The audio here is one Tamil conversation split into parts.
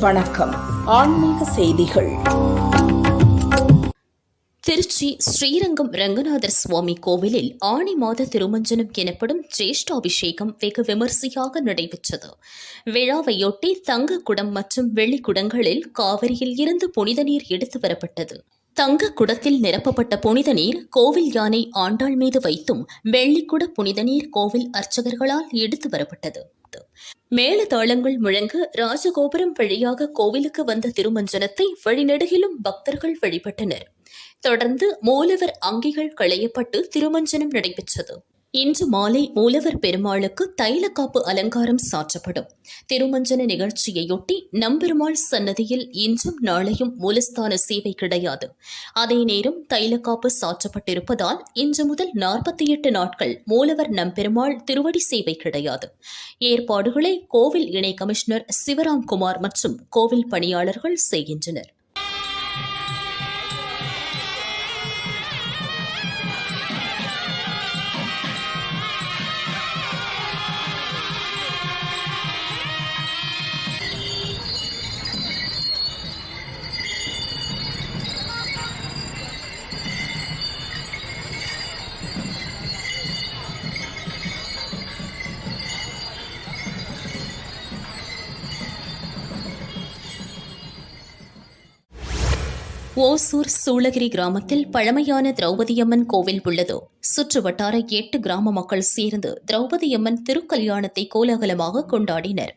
வணக்கம். ஆன்மீக செய்திகள். திருச்சி ஸ்ரீரங்கம் ரங்கநாதர் சுவாமி கோவிலில் ஆணி மாத திருமஞ்சனம் எனப்படும் ஜேஷ்டாபிஷேகம் வெகு விமரிசையாக நடைபெற்றது. விழாவையொட்டி தங்க குடம் மற்றும் வெள்ளி குடங்களில் காவிரியில் இருந்து புனித நீர் எடுத்து வரப்பட்டது. தங்க குடத்தில் நிரப்பப்பட்ட புனித நீர் கோவில் யானை ஆண்டாள் மீது வைத்தும் வெள்ளிக்குட புனித நீர் கோவில் அர்ச்சகர்களால் எடுத்து வரப்பட்டது. மேளதாளங்கள் முழங்க ராஜகோபுரம் வழியாக கோவிலுக்கு வந்த திருமஞ்சனத்தை வழிநெடுகிலும் பக்தர்கள் வழிபட்டனர். தொடர்ந்து மூலவர் அங்கிகள் களையப்பட்டு திருமஞ்சனம் நடைபெற்றது. இன்று மாலை மூலவர் பெருமாளுக்கு தைலக்காப்பு அலங்காரம் சாற்றப்படும். திருமஞ்சன நிகழ்ச்சியையொட்டி நம்பெருமாள் சன்னதியில் இன்றும் நாளையும் மூலஸ்தான சேவை கிடையாது. அதே நேரம் தைலக்காப்பு சாற்றப்பட்டிருப்பதால் இன்று முதல் நாற்பத்தி எட்டு நாட்கள் மூலவர் நம்பெருமாள் திருவடி சேவை கிடையாது. ஏற்பாடுகளை கோவில் இணை கமிஷனர் சிவராம்குமார் மற்றும் கோவில் பணியாளர்கள் செய்கின்றனர். ஓசூர் சூளகிரி கிராமத்தில் பழமையான திரௌபதியம்மன் கோவில் உள்ளது. சுற்று வட்டார எட்டு கிராம மக்கள் சேர்ந்து திரௌபதியம்மன் திருக்கல்யாணத்தை கோலாகலமாக கொண்டாடினர்.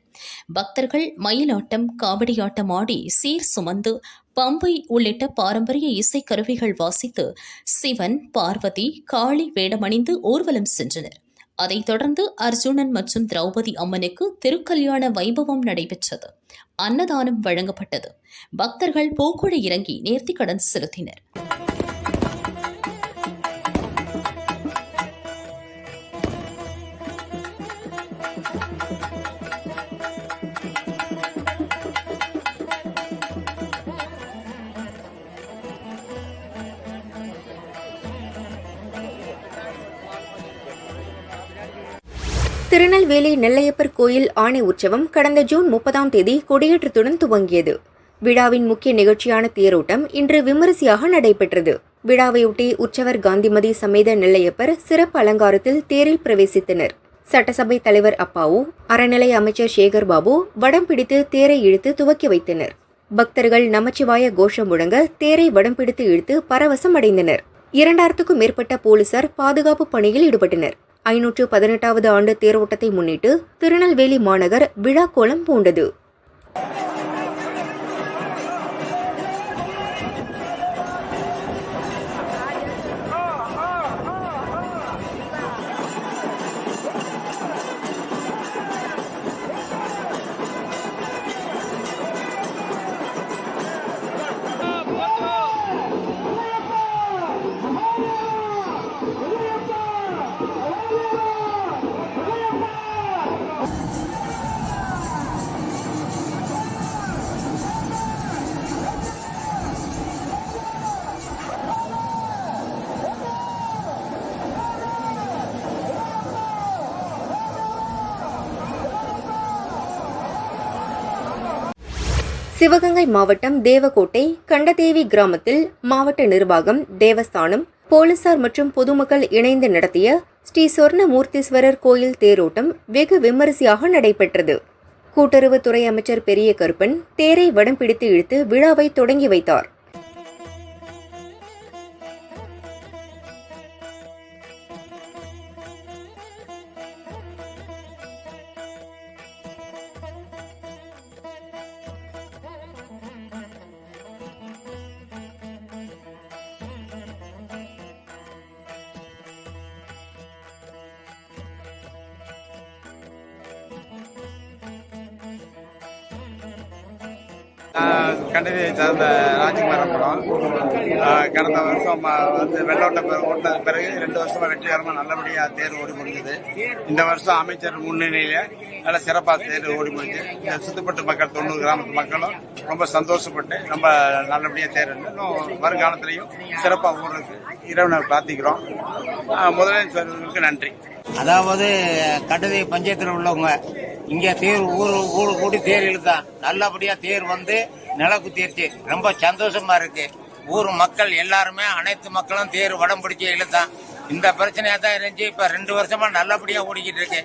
பக்தர்கள் மயிலாட்டம் காவடியாட்டம் ஆடி சீர் சுமந்து பம்பை உள்ளிட்ட பாரம்பரிய இசைக்கருவிகள் வாசித்து சிவன் பார்வதி காளி வேடமணிந்து ஊர்வலம் சென்றனர். அதைத் தொடர்ந்து அர்ஜுனன் மற்றும் திரௌபதி அம்மனுக்கு திருக்கல்யாண வைபவம் நடைபெற்றது. அன்னதானம் வழங்கப்பட்டது. பக்தர்கள் பூக்குழி இறங்கி நேர்த்திக்கடன் செலுத்தினர். திருநெல்வேலி நெல்லையப்பர் கோயில் ஆணை உற்சவம் கடந்த ஜூன் முப்பதாம் தேதி கொடியேற்றத்துடன் துவங்கியது. விழாவின் முக்கிய நிகழ்ச்சியான தேரோட்டம் இன்று விமரிசையாக நடைபெற்றது. விழாவையொட்டி உற்சவர் காந்திமதி சமேத நெல்லையப்பர் சிறப்பு அலங்காரத்தில் தேரில் பிரவேசித்தனர். சட்டசபை தலைவர் அப்பாவு அறநிலை அமைச்சர் சேகர் பாபு வடம் பிடித்து தேரை இழுத்து துவக்கி வைத்தனர். பக்தர்கள் நமச்சிவாய கோஷம் முழங்க தேரை வடம் பிடித்து இழுத்து பரவசம் அடைந்தனர். இரண்டாயிரத்துக்கும் மேற்பட்ட போலீசார் பாதுகாப்பு பணியில் ஈடுபட்டனர். ஐநூற்று பதினெட்டாவது ஆண்டு தேரோட்டத்தை முன்னிட்டு திருநெல்வேலி மாநகர் விழா கோலம் பூண்டது. சிவகங்கை மாவட்டம் தேவகோட்டை கண்டதேவி கிராமத்தில் மாவட்ட நிர்வாகம் தேவஸ்தானம் போலீசார் மற்றும் பொதுமக்கள் இணைந்து நடத்திய ஸ்ரீ சொர்ணமூர்த்தீஸ்வரர் கோயில் தேரோட்டம் வெகு விமரிசையாக நடைபெற்றது. கூட்டுறவுத்துறை அமைச்சர் பெரிய கருப்பன் தேரை வடம் பிடித்து இழுத்து விழாவை தொடங்கி வைத்தார். கண்டிப்பை சார்ந்த ராஜ்குமார் படம். கடந்த வருஷம் வந்து வெள்ளோட்ட பிறகு ஓட்டினது பிறகு ரெண்டு வருஷமா வெற்றிகரமாக நல்லபடியாக தேர் ஓடி முடிஞ்சது. இந்த வருஷம் அமைச்சர் முன்னிலையில நல்ல சிறப்பாக தேர் ஓடி முடிஞ்சு இந்த சுத்துப்பட்டு மக்கள் தொண்ணூறு கிராமத்து மக்களும் ரொம்ப சந்தோஷப்பட்டு ரொம்ப நல்லபடியாக தேர் இன்னும் வருங்காலத்திலையும் சிறப்பாக ஓடுறதுக்கு இறைவனர் பிரார்த்திக்கிறோம். முதலமைச்சர்களுக்கு நன்றி. அதாவது கடுதை பஞ்சாயத்தில் உள்ளவங்க இங்க தேர் ஊர் ஊர் கூடி தேர் இழுத்தான் நல்லபடியா தேர் வந்து நில குத்திருச்சு ரொம்ப சந்தோஷமா இருக்கு. ஊர் மக்கள் எல்லாருமே அனைத்து மக்களும் தேர் வடம் பிடிச்சி இழுத்தான் இந்த பிரச்சனையா தான் இருந்துச்சு. இப்ப ரெண்டு வருஷமா நல்லபடியா ஓடிக்கிட்டு இருக்கு.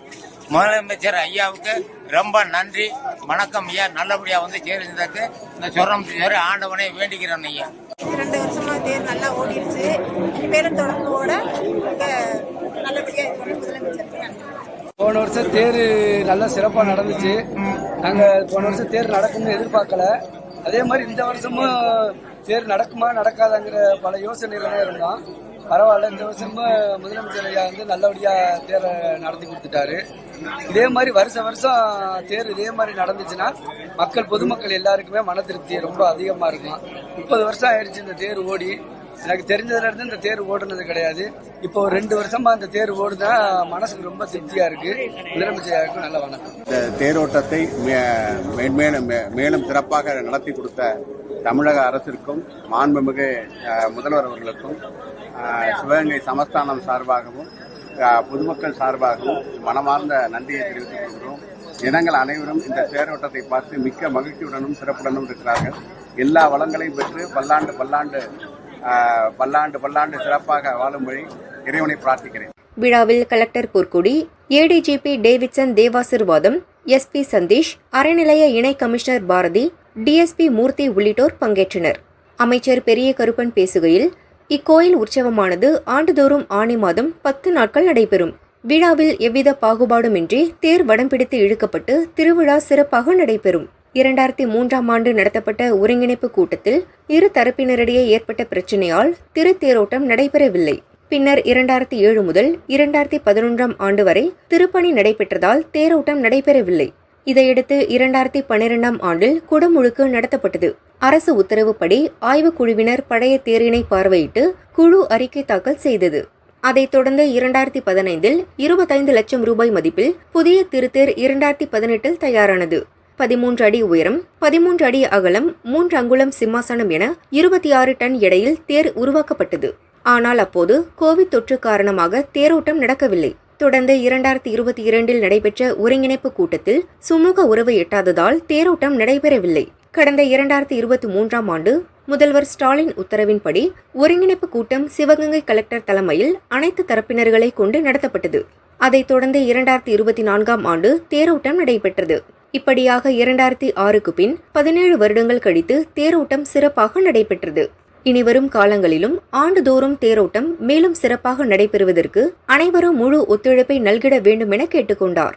முதலமைச்சர் ஐயாவுக்கு ரொம்ப நன்றி. வணக்கம் ஐயா. நல்லபடியா வந்து சேர்ந்ததுக்கு இந்த சொரம் சேர் ஆண்டவனை வேண்டிக்கிறேன் ஐயா. ரெண்டு வருஷமா தேர் நல்லா ஓடிடுச்சு. பேரும் தொடர்போட நல்லபடியா முதலமைச்சருக்கு நன்றி. போன வருஷம் தேர் நல்லா சிறப்பாக நடந்துச்சு. நாங்கள் போன வருஷம் தேர் நடக்கும்னு எதிர்பார்க்கல. அதே மாதிரி இந்த வருஷமும் தேர் நடக்குமா நடக்காதாங்கிற பல யோசனைகளும் இருந்தோம். பரவாயில்ல இந்த வருஷமும் முதலமைச்சர் ஐயா வந்து நல்லபடியாக தேரை நடத்தி கொடுத்துட்டாரு. இதே மாதிரி வருஷம் வருஷம் தேர் இதே மாதிரி நடந்துச்சுன்னா மக்கள் பொதுமக்கள் எல்லாருக்குமே மன திருப்தி ரொம்ப அதிகமாக இருக்கும். முப்பது வருஷம் ஆயிடுச்சு இந்த தேர் ஓடி. எனக்கு தெரிஞ்சதுல இருந்து இந்த தேர் ஓடுனது கிடையாது. இப்போ ஒரு ரெண்டு வருஷமா இந்த தேர் ஓடுதா மனசுக்கு ரொம்ப திருப்தியா இருக்கு. முதலமைச்சருக்கு நல்ல வணக்கம். இந்த தேரோட்டத்தை மே- மேன்மேலும் மே- மேலும் சிறப்பாக நடத்தி கொடுத்த தமிழக அரசிற்கும் மாண்புமிகு முதல்வர் அவர்களுக்கும் சிவகங்கை சமஸ்தானம் சார்பாகவும் பொதுமக்கள் சார்பாகவும் மனமார்ந்த நன்றியை தெரிவித்துக் கொள்கிறோம். ஜனங்கள் அனைவரும் இந்த தேரோட்டத்தை பார்த்து மிக்க மகிழ்ச்சியுடனும் சிறப்புடனும் இருக்கிறார்கள். எல்லா வளங்களையும் பெற்று பல்லாண்டு பல்லாண்டு பல்லாண்டு பல்லாண்டு சிறப்பாக வாழும்படி இறைவனை பிரார்த்திக்கிறேன். விழாவில் collector Porkodi ADGP Davidson Devasirvatham SP Santhish அறநிலைய இணை கமிஷனர் பாரதி டிஎஸ்பி மூர்த்தி உள்ளிட்டோர் பங்கேற்றனர். அமைச்சர் பெரிய கருப்பன் பேசுகையில் இக்கோயில் உற்சவமானது ஆண்டுதோறும் ஆணி மாதம் பத்து நாட்கள் நடைபெறும். விழாவில் எவ்வித பாகுபாடுமின்றி தேர் வடம் பிடித்து இழுக்கப்பட்டு திருவிழா சிறப்பாக நடைபெறும். இரண்டாயிரத்தி மூன்றாம் ஆண்டு நடத்தப்பட்ட ஒருங்கிணைப்பு கூட்டத்தில் இரு தரப்பினரிடையே ஏற்பட்ட பிரச்சினையால் திருத்தேரோட்டம் நடைபெறவில்லை. பின்னர் இரண்டாயிரத்தி ஏழு முதல் இரண்டாயிரத்தி பதினொன்றாம் ஆண்டு வரை திருப்பணி நடைபெற்றதால் தேரோட்டம் நடைபெறவில்லை. இதையடுத்து இரண்டாயிரத்தி பன்னிரெண்டாம் ஆண்டில் குடமுழுக்கு நடத்தப்பட்டது. அரசு உத்தரவுப்படி ஆய்வுக்குழுவினர் பழைய தேரினை பார்வையிட்டு குழு அறிக்கை தாக்கல் செய்தது. அதைத் தொடர்ந்து இரண்டாயிரத்தி பதினைந்தில் இருபத்தைந்து லட்சம் ரூபாய் மதிப்பில் புதிய திருத்தேர் இரண்டாயிரத்தி பதினெட்டில் தயாரானது. பதிமூன்று அடி உயரம் பதிமூன்று அடி அகலம் மூன்று அங்குலம் சிம்மாசனம் என இருபத்தி ஆறு டன் எடையில் தேர் உருவாக்கப்பட்டது. ஆனால் அப்போது கோவிட் தொற்று காரணமாக தேரோட்டம் நடக்கவில்லை. தொடர்ந்து இரண்டாயிரத்தி இருபத்தி இரண்டில் நடைபெற்ற ஒருங்கிணைப்பு கூட்டத்தில் சுமூக உறவு எட்டாததால் தேரோட்டம் நடைபெறவில்லை. கடந்த இரண்டாயிரத்தி இருபத்தி மூன்றாம் ஆண்டு முதல்வர் ஸ்டாலின் உத்தரவின்படி ஒருங்கிணைப்பு கூட்டம் சிவகங்கை கலெக்டர் தலைமையில் அனைத்து தரப்பினர்களை கொண்டு நடத்தப்பட்டது. அதைத் தொடர்ந்து இரண்டாயிரத்தி இருபத்தி நான்காம் ஆண்டு தேரோட்டம் நடைபெற்றது. இப்படியாக இரண்டாயிரத்தி ஆறுக்கு பின் பதினேழு வருடங்கள் கழித்து தேரோட்டம் சிறப்பாக நடைபெற்றது. இனிவரும் காலங்களிலும் ஆண்டுதோறும் தேரோட்டம் மேலும் சிறப்பாக நடைபெறுவதற்கு அனைவரும் முழு ஒத்துழைப்பை நல்கிட வேண்டும் என கேட்டுக்கொண்டார்.